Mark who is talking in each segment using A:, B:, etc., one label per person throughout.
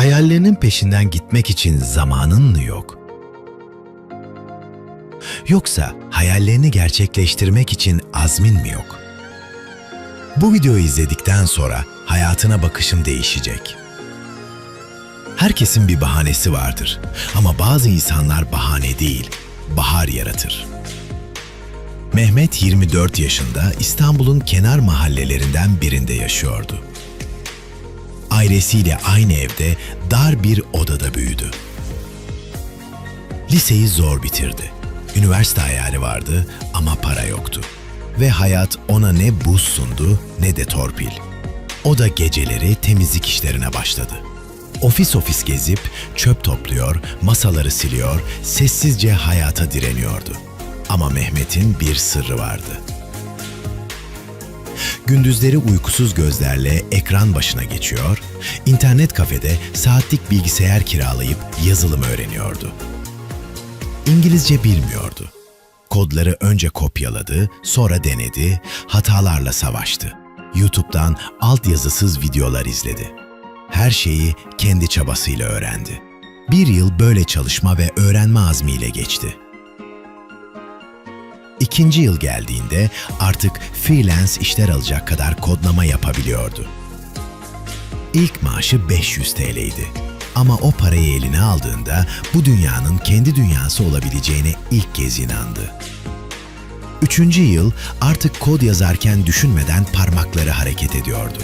A: Hayallerinin peşinden gitmek için zamanın mı yok? Yoksa hayallerini gerçekleştirmek için azmin mi yok? Bu videoyu izledikten sonra hayatına bakışın değişecek. Herkesin bir bahanesi vardır ama bazı insanlar bahane değil, bahar yaratır. Mehmet 24 yaşında İstanbul'un kenar mahallelerinden birinde yaşıyordu. Ailesiyle aynı evde dar bir odada büyüdü. Liseyi zor bitirdi. Üniversite hayali vardı ama para yoktu. Ve hayat ona ne buz sundu ne de torpil. O da geceleri temizlik işlerine başladı. Ofis ofis gezip çöp topluyor, masaları siliyor, sessizce hayata direniyordu. Ama Mehmet'in bir sırrı vardı. Gündüzleri uykusuz gözlerle ekran başına geçiyor, internet kafede saatlik bilgisayar kiralayıp yazılım öğreniyordu. İngilizce bilmiyordu. Kodları önce kopyaladı, sonra denedi, hatalarla savaştı. YouTube'dan altyazısız videolar izledi. Her şeyi kendi çabasıyla öğrendi. Bir yıl böyle çalışma ve öğrenme azmiyle geçti. İkinci yıl geldiğinde artık freelance işler alacak kadar kodlama yapabiliyordu. İlk maaşı 500 TL'ydi. Ama o parayı eline aldığında bu dünyanın kendi dünyası olabileceğine ilk kez inandı. Üçüncü yıl artık kod yazarken düşünmeden parmakları hareket ediyordu.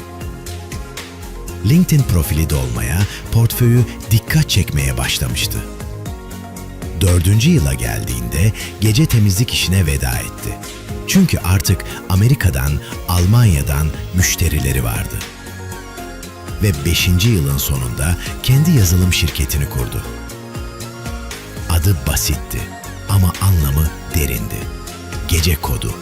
A: LinkedIn profili dolmaya, portföyü dikkat çekmeye başlamıştı. Dördüncü yıla geldiğinde gece temizlik işine veda etti. Çünkü artık Amerika'dan, Almanya'dan müşterileri vardı. Ve beşinci yılın sonunda kendi yazılım şirketini kurdu. Adı basitti ama anlamı derindi. Gece kodu.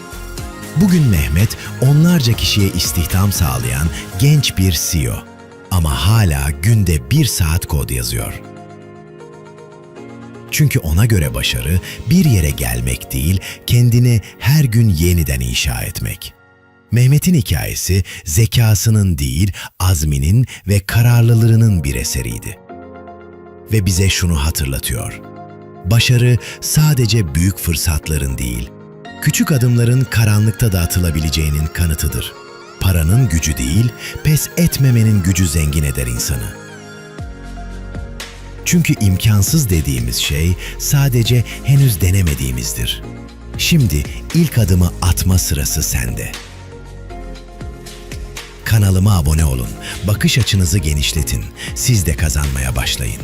A: Bugün Mehmet onlarca kişiye istihdam sağlayan genç bir CEO. Ama hala günde bir saat kod yazıyor. Çünkü ona göre başarı bir yere gelmek değil, kendini her gün yeniden inşa etmek. Mehmet'in hikayesi zekasının değil, azminin ve kararlılığının bir eseriydi. Ve bize şunu hatırlatıyor. Başarı sadece büyük fırsatların değil, küçük adımların karanlıkta da atılabileceğinin kanıtıdır. Paranın gücü değil, pes etmemenin gücü zengin eder insanı. Çünkü imkansız dediğimiz şey sadece henüz denemediğimizdir. Şimdi ilk adımı atma sırası sende. Kanalıma abone olun, bakış açınızı genişletin, siz de kazanmaya başlayın.